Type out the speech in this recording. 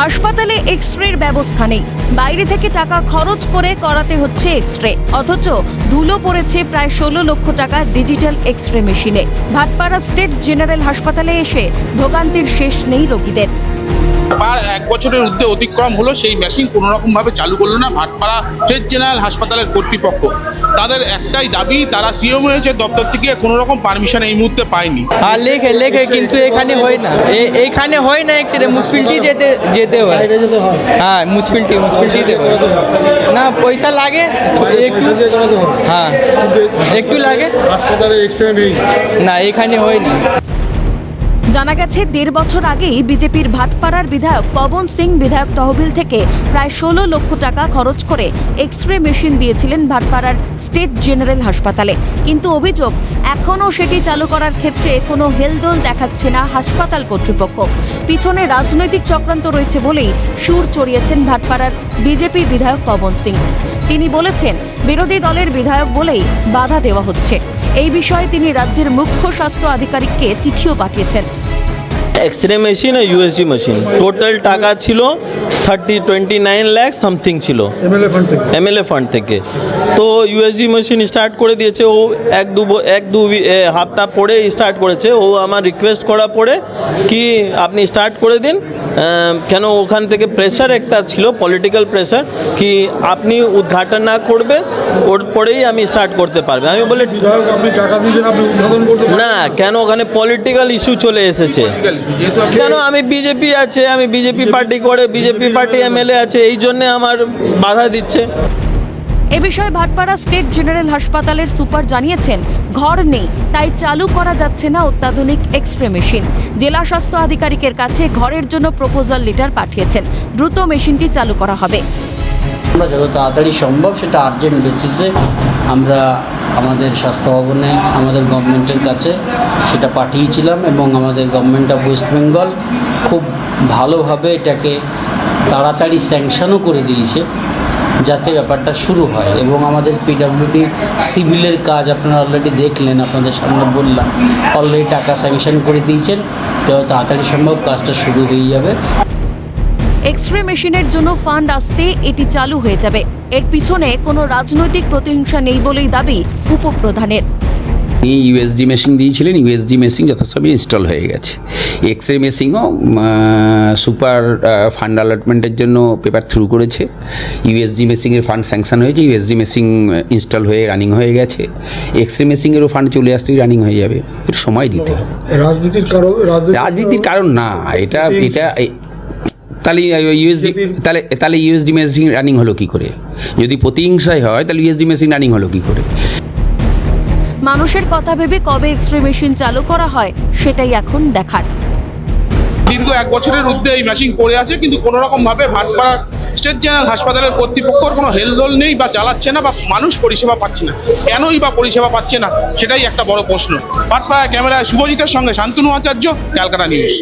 হাসপাতালে এক্স রের ব্যবস্থা নেই। বাইরে থেকে টাকা খরচ করে করাতে হচ্ছে এক্স রে অথচ ধুলো পড়েছে প্রায় ষোলো লক্ষ টাকা ডিজিটাল এক্স রে মেশিনে। ভাটপাড়া স্টেট জেনারেল হাসপাতালে এসে ভোগান্তির শেষ নেই রোগীদের। বার এক বছরের ঊর্ধ্বে অতিক্রম হলো সেই মেশিন কোনো রকম ভাবে চালু করল না। ভাটপাড়া স্টেট জেনারেল হাসপাতালের কর্তৃপক্ষ। তাদের একটাই দাবি তারা সিএম হয়েছে দপ্তর থেকে কোনো রকম পারমিশন এই মুহূর্তে পায়নি। হ্যাঁ লেখে লেখে কিন্তু এখানে হয় না। এ- এইখানে হয় না এক্সরে মুসপিলটি যেতে যেতে হয়। হ্যাঁ মুসপিলটি মুসপিলটিতে হয়। না পয়সা লাগে একটু হ্যাঁ একটু লাগে। না এখানে হয় না। জানা গেছে, দেড় বছর আগেই বিজেপির ভাটপাড়ার বিধায়ক পবন সিং বিধায়ক তহবিল থেকে প্রায় ষোলো লক্ষ টাকা খরচ করে এক্স রে মেশিন দিয়েছিলেন ভাটপাড়ার স্টেট জেনারেল হাসপাতালে। কিন্তু অভিযোগ, এখনও সেটি চালু করার ক্ষেত্রে কোনো হেলদোল দেখাচ্ছে না হাসপাতাল কর্তৃপক্ষ। পিছনে রাজনৈতিক চক্রান্ত রয়েছে বলেই সুর চড়িয়েছেন ভাটপাড়ার বিজেপি বিধায়ক পবন সিং। তিনি বলেছেন, বিরোধী দলের বিধায়ক বলেই বাধা দেওয়া হচ্ছে। এই বিষয়ে তিনি রাজ্যের মুখ্য স্বাস্থ্য আধিকারিককে চিঠিও পাঠিয়েছেন। এক্স রে মেশিন আর ইউএসজি মেশিন টোটাল টাকা ছিল thirty twenty nine lakh something ছিল এমএলএ ফান্ড থেকে। তো ইউএসজি মেশিন স্টার্ট করে দিয়েছে ও এক দু এক দু সপ্তাহ পরে স্টার্ট করেছে। ও আমার রিকোয়েস্ট করা পরে কি আপনি স্টার্ট করে দিন কেন ওখান থেকে প্রেশার একটা ছিল পলিটিক্যাল প্রেশার কি আপনি উদ্ঘাটন না করবে ওর পরেই আমি স্টার্ট করতে পারবে। আমি বলে না কেন ওখানে পলিটিক্যাল ইস্যু চলে এসেছে। কেন আমি বিজেপি আছে, আমি বিজেপি পার্টি করে বিজেপি পার্টি এমএলএ আছে, এই জন্য আমার বাধা দিচ্ছে। এ বিষয়ে ভাটপাড়া স্টেট জেনারেল হাসপাতালের সুপার জানিয়েছেন, ঘর নেই, তাই চালু করা যাচ্ছে না অত্যাধুনিক এক্স রে মেশিন জেলা স্বাস্থ্য আধিকারিকের কাছে ঘরের জন্য প্রপোজাল লেটার পাঠিয়েছেন। দ্রুত মেশিনটি চালু করা হবে। আমরা যত তাড়াতাড়ি সম্ভব সেটা আর্জেন্ট বেসিসে আমরা আমাদের স্বাস্থ্য ভবনে, আমাদের গভর্নমেন্টের কাছে সেটা পাঠিয়েছিলাম এবং আমাদের গভর্নমেন্ট অফ ওয়েস্ট বেঙ্গল খুব ভালোভাবে এটাকে তাড়াতাড়ি স্যাংশনও করে দিয়েছে যাতে ব্যাপারটা শুরু হয় এবং আমাদের পিডব্লিউডি সিভিলের কাজ আপনারা অলরেডি দেখলেন, আপনাদের সামনে বললাম। অলরেডি টাকা স্যাংশন করে দিয়েছেন। যত তাড়াতাড়ি সম্ভব কাজটা শুরু হয়ে যাবে। এক্স রে মেশিনের জন্য ফান্ড আসতে এটি চালু হয়ে যাবে। এর পিছনে কোনো রাজনৈতিক প্রতিহিংসা নেই বলেই দাবি উপপ্রধানের। তিনি ইউএসডি মেশিন দিয়েছিলেন। ইউএসডি মেশিন যথাসময়ে ইনস্টল হয়ে গেছে। এক্স রে মেশিনও সুপার ফান্ড অ্যালটমেন্টের জন্য পেপার থ্রু করেছে। ইউএসডি মেশিনের ফান্ড স্যাংশন হয়েছে। ইউএসডি মেশিন ইনস্টল হয়ে রানিং হয়ে গেছে। এক্স রে মেশিনেরও ফান্ড চলে আসতেই রানিং হয়ে যাবে। একটু সময় দিতে হবে। রাজনীতির কারণ রাজনীতির কারণ না। এটা এটা তাহলে ইউএসডি তাহলে তাহলে ইউএসডি মেশিন রানিং হলো কী করে? যদি প্রতিহিংসায় হয় তাহলে ইউএসডি মেশিন রানিং হলো কী করে? মানুষের কথা ভেবে কবে এক্স রে মেশিন চালু করা হয় সেটাই এখন দেখার। দীর্ঘ এক বছরের ঊর্ধ্বে এই মেশিন পড়ে আছে কিন্তু কোনো রকম ভাবে ভাটপাড়া স্টেট জেনারেল হাসপাতালের কর্তৃপক্ষর কোনো হেলদোল নেই বা চালাচ্ছে না বা মানুষ পরিষেবা পাচ্ছে না। কেনই বা পরিষেবা পাচ্ছে না সেটাই একটা বড় প্রশ্ন। ভাটপাড়া ক্যামেরায় শুভজিতের সঙ্গে শান্তনু আচার্য ক্যালকাটা নিউজ।